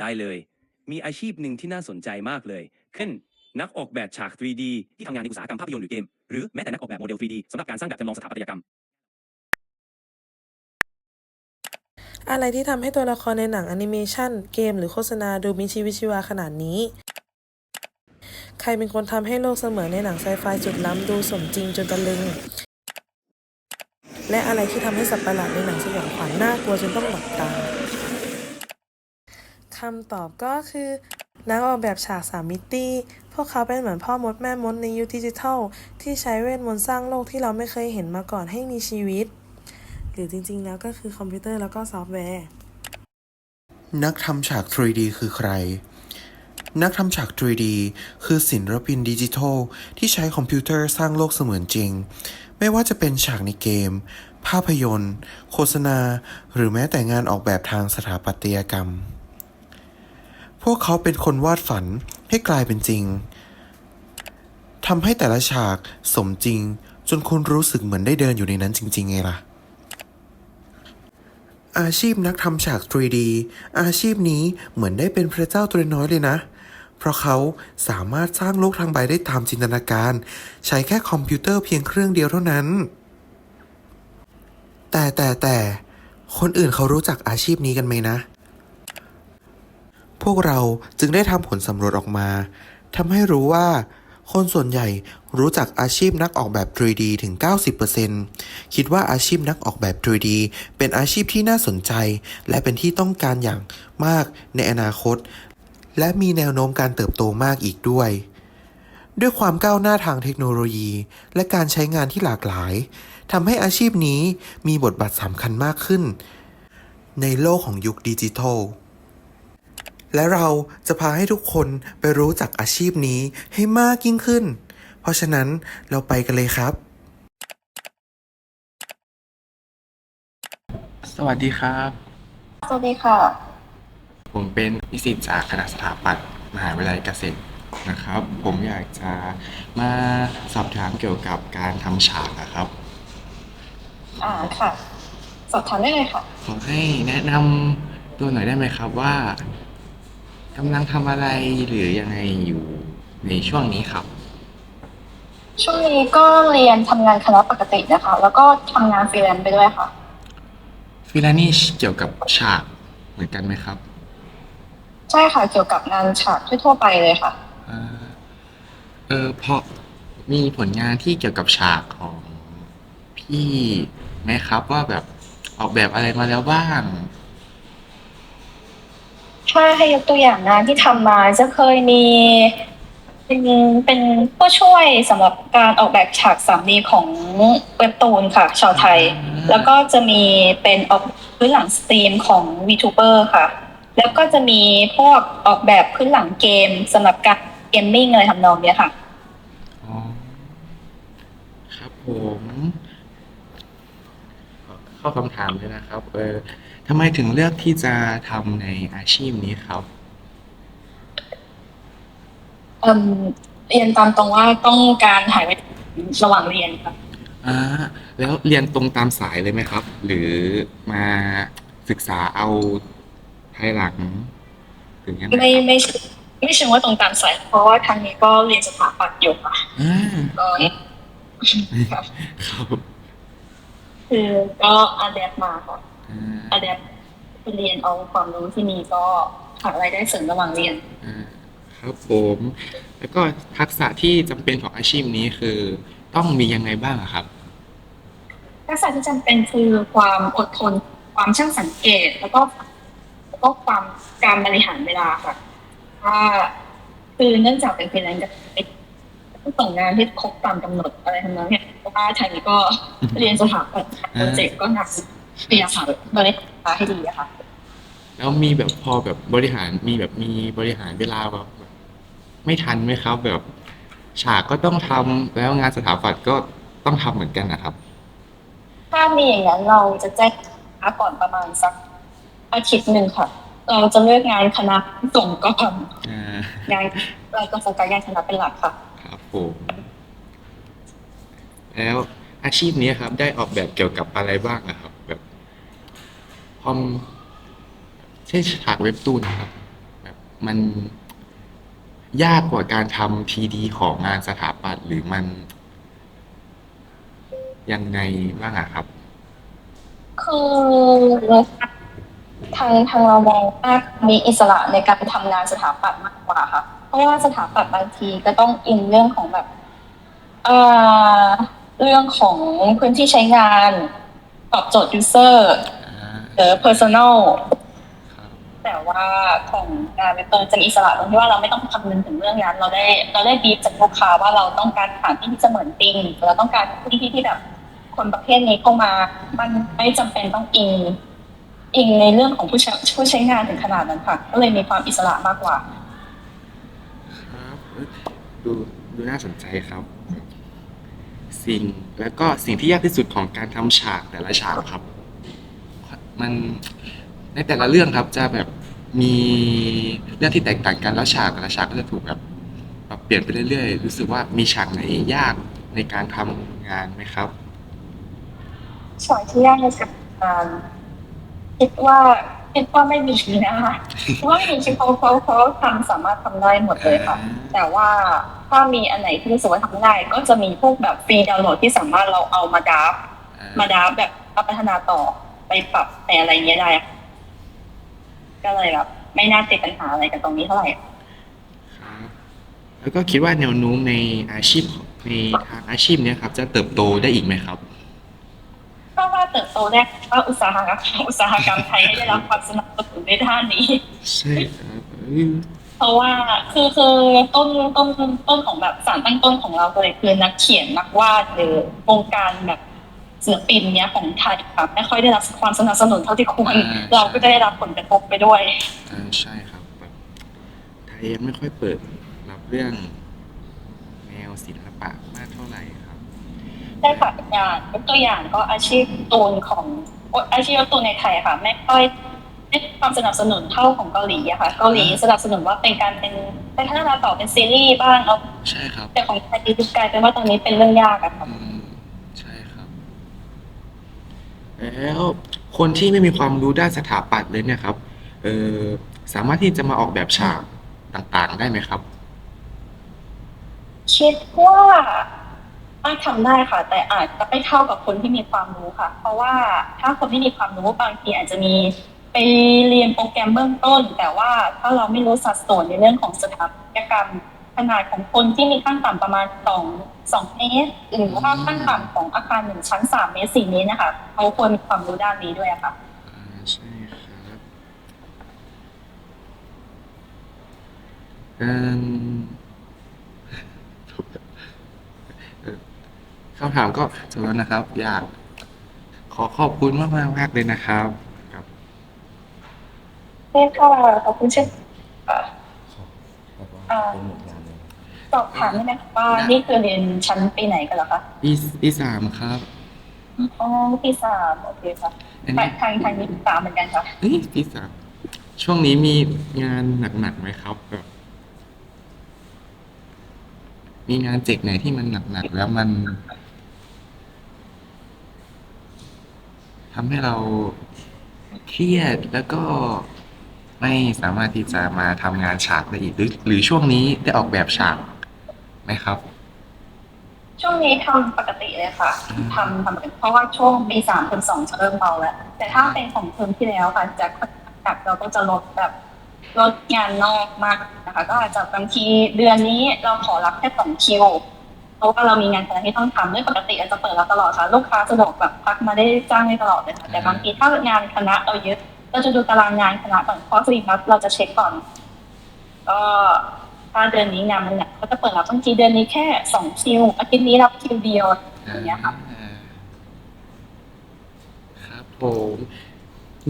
ได้เลย มีอาชีพหนึ่งที่น่าสนใจมากเลยเช่นนักออกแบบฉาก 3D ที่ทำงานในอุตสาหกรรมภาพยนตร์หรือเกม หรือแม้แต่นักออกแบบโมเดล 3D สำหรับการสร้างแบบจำลองสถาปัตยกรรม อะไรที่ทำให้ตัวละครในหนังแอนิเมชันเกมหรือโฆษณาดูมีชีวิตชีวาขนาดนี้ ใครเป็นคนทำให้โลกเสมือนในหนังไซไฟสุดล้ำดูสมจริงจนตะลึง และอะไรที่ทำให้สัตว์ประหลาดในหนังสยองขวัญน่ากลัวจนต้องหลับตา คำตอบก็คือ นักออกแบบฉากสามมิติ พวกเขาเป็นเหมือนพ่อมดแม่มดในยุคดิจิทัล ที่ใช้เวทมนต์สร้างโลกที่เราไม่เคยเห็นมาก่อนให้มีชีวิต หรือจริงๆ แล้วก็คือคอมพิวเตอร์แล้วก็ซอฟต์แวร์ นักทำฉาก 3D คือใครนักทำฉาก 3D คือศิลปินดิจิทัล ที่ใช้คอมพิวเตอร์สร้างโลกเสมือนจริง ไม่ว่าจะเป็นฉากในเกม ภาพยนตร์ โฆษณา หรือแม้แต่งานออกแบบทางสถาปัตยกรรม พวกเขาเป็นคนวาดฝันให้กลายเป็นจริงทำให้แต่ละฉากสมจริง จนคุณรู้สึกเหมือนได้เดินอยู่ในนั้นจริง ๆ ไงล่ะ อาชีพนักทำฉาก 3D อาชีพนี้เหมือนได้เป็นพระเจ้าตัวน้อยเลยนะ เพราะเขาสามารถสร้างโลกทางใบได้ตามจินตนาการ ใช้แค่คอมพิวเตอร์เพียงเครื่องเดียวเท่านั้น แต่แต่แต่คนอื่นเขารู้จักอาชีพนี้กันไหมนะ พวกเราจึงได้ทำผลสำรวจออกมาทำให้รู้ว่า คนส่วนใหญ่รู้จักอาชีพนักออกแบบ 3D ถึง 90%คิดว่าอาชีพนักออกแบบ 3D เป็นอาชีพที่น่าสนใจ และเป็นที่ต้องการอย่างมากในอนาคต และมีแนวโน้มการเติบโตมากอีกด้วย ด้วยความก้าวหน้าทางเทคโนโลยี และการใช้งานที่หลากหลายทำให้อาชีพนี้มีบทบาทสำคัญมากขึ้น ในโลกของยุคดิจิทัล และเราจะพาให้ทุกคนไปรู้จักอาชีพนี้ให้มากยิ่งขึ้น เพราะฉะนั้นเราไปกันเลยครับ สวัสดีครับ สวัสดีค่ะ ผมเป็นนิสิตจากคณะสถาปัตย์มหาวิทยาลัยเกษตรนะครับ ผมอยากจะมาสอบถามเกี่ยวกับการทำฉากนะครับ อ่าค่ะ สอบถามได้เลยค่ะ ขอให้แนะนำตัวหน่อยได้ไหมครับว่า กำลังทำอะไรหรือยังไงอยู่ในช่วงนี้ครับ ช่วงนี้ก็เรียนทำงานคณะปกตินะคะ แล้วก็ทำงานฟรีแลนซ์ไปด้วยค่ะฟิลานี่เกี่ยวกับฉากเหมือนกันไหมครับใช่ค่ะเกี่ยวกับงานฉากทั่วๆไปเลยค่ะ อ่าเออพอมีผลงานที่เกี่ยวกับฉากของพี่ไหมครับ ว่าแบบออกแบบอะไรมาแล้วบ้าง ถ้าให้ยกตัวอย่างงานที่ทำมาจะเคยมี เป็นเป็นผู้ช่วยสำหรับการออกแบบฉาก 3D ของเว็บตูนค่ะ ชาวไทยอ่าแล้วก็จะมีเป็นออกพื้นหลังสตรีมของ VTuber ค่ะ แล้วก็จะมีพวกออกแบบพื้นหลังเกมสำหรับการเกมมิ่งอะไรทำนองเนี้ยค่ะ อ๋อครับผมขอ เข้าคำถามเลยนะครับ เออทำไมถึงเลือกที่จะทำในอาชีพนี้ครับ เอิ่มเรียนตามตรงว่าต้องการหายไประหว่างเรียนค่ะอ่าแล้วเรียนตรงตามสายเลยไหมครับ หรือมาศึกษาเอาภายหลังถึงยังไงไม่ไม่ไม่เชิงว่าตรงตามสาย เพราะว่าทางนี้ก็เรียนสถาปัตย์อยู่ค่ะอ่า ก็ค่ะครับ คือก็อาเดปมาค่ะอ่าอาเดปเรียนเอาความรู้ที่มีก็หารายได้เสริมระหว่างเรียน อ่าครับผม แล้วก็ทักษะที่จำเป็นของอาชีพนี้คือ ต้องมียังไงบ้างอะครับ ทักษะที่จำเป็นคือความอดทน ความช่างสังเกต แล้วก็แล้วก็ความการบริหารเวลาค่ะว่าคือเนื่องจากเป็นฟรีแลนซ์กับต้อง ส่งงานที่ครบตามกำหนดอะไรทั้งนั้นเนี่ยเพราะว่าทางนี้ก็เรียนสถาปัตย์โปรเจกต์ก็หนักพยายามหาบริหารเวลาให้ดีอะค่ะ แล้วมีแบบพอแบบบริหารมีแบบมีบริหารเวลาแบบไม่ทันไหมครับ แบบฉากก็ต้องทำแล้วงานสถาปัตย์ก็ต้องทำเหมือนกันนะครับ ถ้ามีอย่างนั้นเราจะแจ้งคณะก่อนประมาณสักอาทิตย์หนึ่งค่ะ เราจะเลือกงานคณะส่งก่อนอ่างานเราจะโฟกัสงานคณะเป็นหลักค่ะ ครับผมแล้วอาชีพนี้ครับ ได้ออกแบบเกี่ยวกับอะไรบ้างอะครับ แบบคอมใช่ฉากเว็บตูนครับมันยากกว่าการทำทีดีของงานสถาปัตย์หรือมัน ยังไงบ้างอะครับ คือทางทางเรามองว่ามีอิสระในการทำงานสถาปัตย์มากกว่าค่ะ เพราะว่าสถาปัตย์บางทีก็ต้องอินเรื่องของแบบเอ่อเรื่องของพื้นที่ใช้งาน ตอบโจทย์ user หรือ personal ครับแต่ว่าของงานเว็บเตอร์จะมีอิสระตรงที่ว่าเราไม่ต้องคำนึงถึงเรื่องนั้น เราได้เราได้บีบจากลูกค้าว่าเราต้องการสถานที่ที่จะเหมือนจริงเราต้องการที่ที่ที่แบบคนประเภทนี้เข้ามา มันไม่จำเป็นต้องอิงอิงในเรื่องของผู้ใช้ผู้ใช้งานถึงขนาดนั้นค่ะ ก็เลยมีความอิสระมากกว่าครับเอ้ย ดูดูน่าสนใจครับ สิ่งแล้วก็สิ่งที่ยากที่สุดของการทำฉากแต่ละฉากครับ มันในแต่ละเรื่องครับจะแบบมีเรื่องที่แตกต่างกันแล้วฉากแต่ละฉากก็จะถูกแบบปรับเปลี่ยนไปเรื่อยๆ รู้สึกว่ามีฉากไหนยากในการทำงานไหมครับ ฉากที่ยากในการคิดว่า คิดว่าไม่มีนะคะเพราะว่าจริงๆเขาเขาเขาทำสามารถทำได้หมดเลยค่ะ แต่ว่าถ้ามีอันไหนที่รู้สึกว่าทำไม่ได้ ก็จะมีพวกแบบฟรีดาวน์โหลดที่สามารถเราเอามาดับมาดับแบบเอาพัฒนาต่อไปปรับแต่อะไรเงี้ยได้ค่ะก็เลยแบบไม่น่าติดปัญหาอะไรกับตรงนี้เท่าไหร่ครับแล้วก็คิดว่าแนวโน้มในอาชีพในทางอาชีพเนี้ยครับ จะเติบโตได้อีกไหมครับก็ว่า เติบโตได้ว่าอุตสาหกรรมอุตสาหกรรมไทยให้ได้รับความสนับสนุนในด้านนี้ ใช่ครับเอ้ยเพราะว่าคือคือต้นต้นต้นของแบบสารตั้งต้นของเราเลยคือนักเขียนนักวาดหรือวงการแบบศิลปินเนี้ยของไทยครับไม่ค่อยได้รับความสนับสนุนเท่าที่ควรเราก็จะได้รับผลกระทบไปด้วยอ่าใช่ครับแบบไทยยังไม่ค่อยเปิดรับเรื่องแนวศิลปะมากเท่าไหร่ครับ ได้ค่ะอย่างยกตัวอย่างก็อาชีพตูนของโอ๊ยอาชีพตูนในไทยอะค่ะ ไม่ค่อยได้ความสนับสนุนเท่าของเกาหลีอะค่ะ เกาหลีสนับสนุนว่าเป็นการเป็นเป็นพัฒนาต่อเป็นซีรีส์บ้างเอาใช่ครับ แต่ของไทยกลายเป็นว่าตอนนี้เป็นเรื่องยากอะค่ะอืมใช่ครับ แล้วคนที่ไม่มีความรู้ด้านสถาปัตย์เลยเนี่ยครับเออสามารถที่จะมาออกแบบฉากต่างๆ ได้ไหมครับ คิดว่าาทำได้ค่ะ แต่อาจจะไม่เท่ากับคนที่มีความรู้ค่ะ เพราะว่าถ้าคนที่มีความรู้บางทีอาจจะมีไปเรียนโปรแกรมเบื้องต้น แต่ว่าถ้าเราไม่รู้สัดส่วนในเรื่องของสถาปัตยกรรมขนาดของคนที่มีขั้นต่ำประมาณสองสองเมตรหรือว่าขั้นต่ำของอาคารหนึ่งชั้นสามเมตรสี่เมตรนะคะเขาควรมีความรู้ด้านนี้ด้วยค่ะอ่าใช่ครับเอิ่มเอ่อ คำถามก็จบแล้วนะครับ อยาก ขอขอบคุณมากมากมากเลยนะครับ ครับเช่ค่ะขอบคุณเช่นค่ะอ่าสอบถามได้ไหมคะว่านี่คือเรียนชั้นปีไหนกันเหรอคะปีปีสามครับอ๋อปีสามโอเคค่ะอันทานี้งทางทางนี้ปีสามเหมือนกันค่ะเอ้ยปีสามช่วงนี้มีงานหนักๆไหมครับแบบมีงานเจกไหนที่มันหนักๆแล้วมัน ทำให้เราเครียดแล้วก็ไม่สามารถที่จะมาทำงานฉากได้อีกหรือหรือช่วงนี้ได้ออกแบบฉากไหมครับ ช่วงนี้ทำปกติเลยค่ะทำทำปกติเพราะว่าช่วงปีสามเทอมสองจะเริ่มเบาแล้ว แต่ถ้าเป็นของเทอมที่แล้วค่ะจะค่อนข้างหนักเราก็จะลดแบบลดงานนอกมากนะคะ ก็อาจจะบางทีเดือนนี้เราขอรับแค่สองคิว เพราะว่าเรามีงานคณะที่ต้องทำด้วยปกติอาจจะเปิดรับตลอดค่ะ ลูกค้าสะดวกแบบพักมาได้จ้างได้ตลอดเลยค่ะ แต่บางทีถ้างานคณะเราเยอะเราจะดูตารางงานคณะก่อนเพราะสรีพัสเราจะเช็คก่อน ก็ถ้าเดือนนี้งานมันหนักก็จะเปิดรับบางทีเดือนนี้แค่สองคิวอาทิตย์นี้รับคิวเดียวอย่างเงี้ยค่ะอ่าครับผม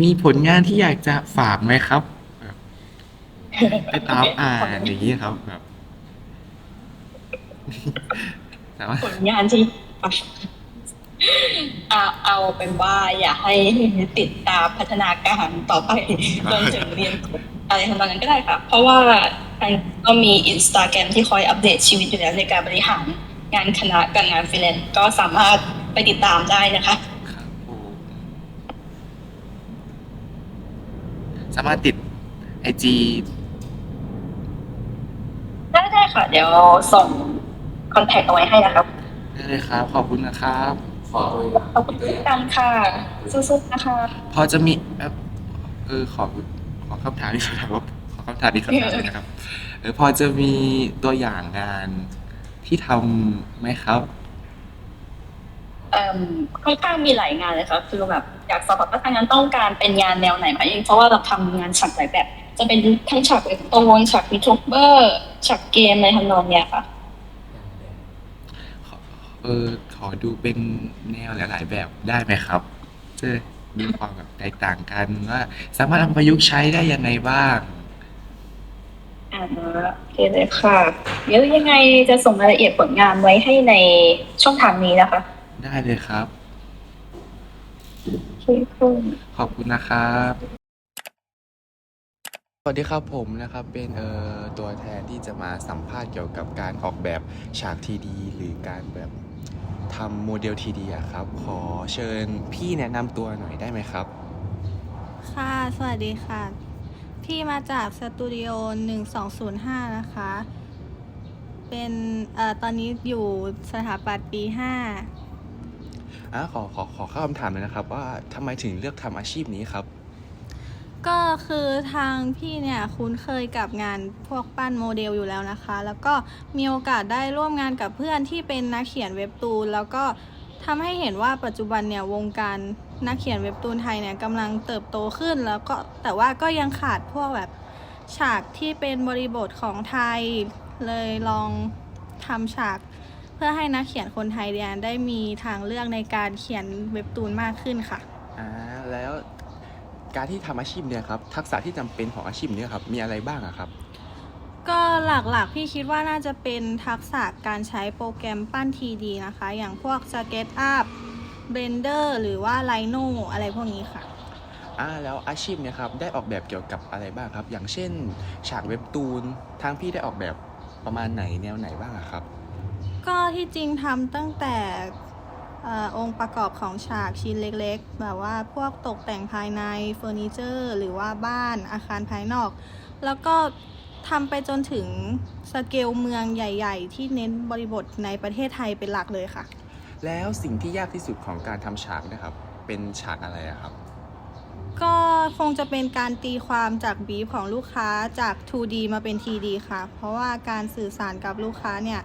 มีผลงานที่อยากจะฝากไหมครับแบบไปตามอ่านอย่างนี้ครับแบบ สามารถผลงานที่เอาเอาเป็นว่าอย่าให้ติดตามพัฒนาการต่อไปจนถึงเรียนจบอะไรทำนองนั้นก็ได้ค่ะ เพราะว่าทางก็มีอินสตาแกรมที่คอยอัปเดตชีวิตอยู่แล้วในการบริหารงานคณะกับงานฟรีแลนซ์ก็สามารถไปติดตามได้นะคะครับผมสามารถติดไอจีค่ะ เดี๋ยวส่ง คอนแทคเอาไว้ให้นะครับได้เลยครับ ขอบคุณนะครับ ขอขอบคุณทุกท่านค่ะสู้ๆนะคะพอจะมีเอ่อเออขอขอคำถามอีกคำถามว่าขอคำถามอีกคำถามหนึ่งนะครับ เออพอจะมีตัวอย่างงานที่ทำไหมครับเอ่มค่อนข้างมีหลายงานเลยค่ะคือแบบอยากสอบถามว่าทางงานต้องการเป็นงานแนวไหนไหมเพราะว่าเราทำงานฉากหลายแบบ จะเป็นทั้งฉากเว็บตูนฉากวีทูเบอร์ฉากเกมในทำนองเนี้ยค่ะขอเออขอดูเป็นแนวหลาย ๆ แบบได้ไหมครับจะมีความแบบแตกต่างกันว่า สามารถเอามาประยุกต์ใช้ได้ยังไงบ้าง อ่าโอเคเลยค่ะ เดี๋ยวยังไงจะส่งรายละเอียดผลงานไว้ให้ในช่องทางนี้นะคะได้เลยครับ โอเคค่ะขอบคุณนะครับ สวัสดีครับผมนะครับเป็นเอ่อตัวแทนที่จะมาสัมภาษณ์เกี่ยวกับการออกแบบฉากทีดี หรือการแบบ ทำโมเดลทีดีอะครับ ขอเชิญพี่แนะนำตัวหน่อยได้ไหมครับ ค่ะ สวัสดีค่ะ พี่มาจากสตูดิโอ1205 นะคะ เป็นเอ่อตอนนี้อยู่สถาปัตย์ปี 5อะขอขอขอเข้าคำถามเลยนะครับ ว่าทำไมถึงเลือกทำอาชีพนี้ครับ ก็คือทางพี่เนี่ยคุ้นเคยกับงานพวกปั้นโมเดลอยู่แล้วนะคะ แล้วก็มีโอกาสได้ร่วมงานกับเพื่อนที่เป็นนักเขียนเว็บตูน แล้วก็ทำให้เห็นว่าปัจจุบันเนี่ยวงการนักเขียนเว็บตูนไทยเนี่ยกำลังเติบโตขึ้น แล้วก็แต่ว่าก็ยังขาดพวกแบบฉากที่เป็นบริบทของไทย เลยลองทำฉากเพื่อให้นักเขียนคนไทยเนี่ยได้มีทางเลือกในการเขียนเว็บตูนมากขึ้นค่ะอ่าแล้ว การที่ทำอาชีพเนี่ยครับทักษะที่จำเป็นของอาชีพเนี้ครับมีอะไรบ้างอะครับก็หลักๆ พี่คิดว่าน่าจะเป็นทักษะการใช้โปรแกรมปั้น 3D นะคะ อย่างพวก SketchUp Blender หรือว่า Rhino อะไรพวกนี้ค่ะอ่าแล้วอาชีพเนี่ยครับได้ออกแบบเกี่ยวกับอะไรบ้างครับ อย่างเช่น ฉากเว็บตูนทางพี่ได้ออกแบบประมาณไหนแนวไหนบ้างอะครับ ก็ที่จริงทำตั้งแต่เออองค์ประกอบของฉากชิ้นเล็กๆ แบบว่าพวกตกแต่งภายในเฟอร์นิเจอร์ หรือว่าบ้านอาคารภายนอก แล้วก็ทำไปจนถึงสเกลเมืองใหญ่ ๆ ที่เน้นบริบทในประเทศไทยเป็นหลักเลยค่ะ แล้วสิ่งที่ยากที่สุดของการทำฉากเนะครับ เป็นฉากอะไรอะครับ ก็คงจะเป็นการตีความจากบีฟของลูกค้าจาก 2D มาเป็น 3D ค่ะ เพราะว่าการสื่อสารกับลูกค้าเนี่ย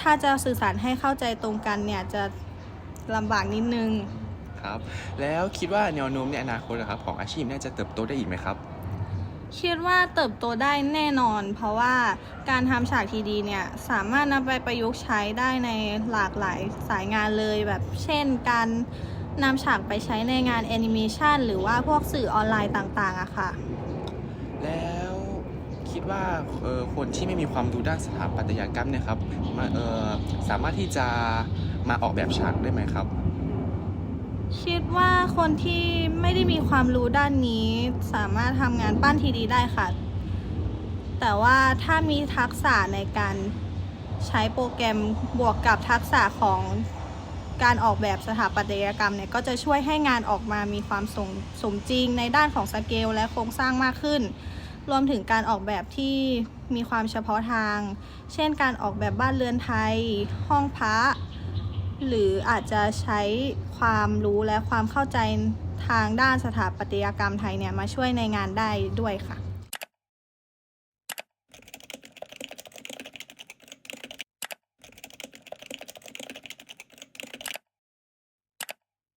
ถ้าจะสื่อสารให้เข้าใจตรงกันเนี่ยจะลำบากนิดนึง ครับ แล้วคิดว่าแนวโน้มในอนาคตนะครับของอาชีพเนี่ยจะเติบโตได้อีกไหมครับ คิดว่าเติบโตได้แน่นอน เพราะว่าการทำฉากทีดีเนี่ยสามารถนำไปประยุกต์ใช้ได้ในหลากหลายสายงานเลยแบบเช่นการนำฉากไปใช้ในงานแอนิเมชันหรือว่าพวกสื่อออนไลน์ต่างๆอะค่ะ แล้วคิด ว่าคนที่ไม่มีความรู้ด้านสถาปัตยกรรมเนี่ยครับมาสามารถที่จะมาออกแบบฉากได้ไหมครับ คิดว่าคนที่ไม่ได้มีความรู้ด้านนี้สามารถทำงานปั้นทีดีได้ค่ะ แต่ว่าถ้ามีทักษะในการใช้โปรแกรมบวกกับทักษะของการออกแบบสถาปัตยกรรมเนี่ยก็จะช่วยให้งานออกมามีความสมสมจริงในด้านของสเกลและโครงสร้างมากขึ้น รวมถึงการออกแบบที่มีความเฉพาะทาง เช่นการออกแบบบ้านเรือนไทย ห้องพระ หรืออาจจะใช้ความรู้และความเข้าใจทางด้านสถาปัตยกรรมไทยเนี่ยมาช่วยในงานได้ด้วยค่ะ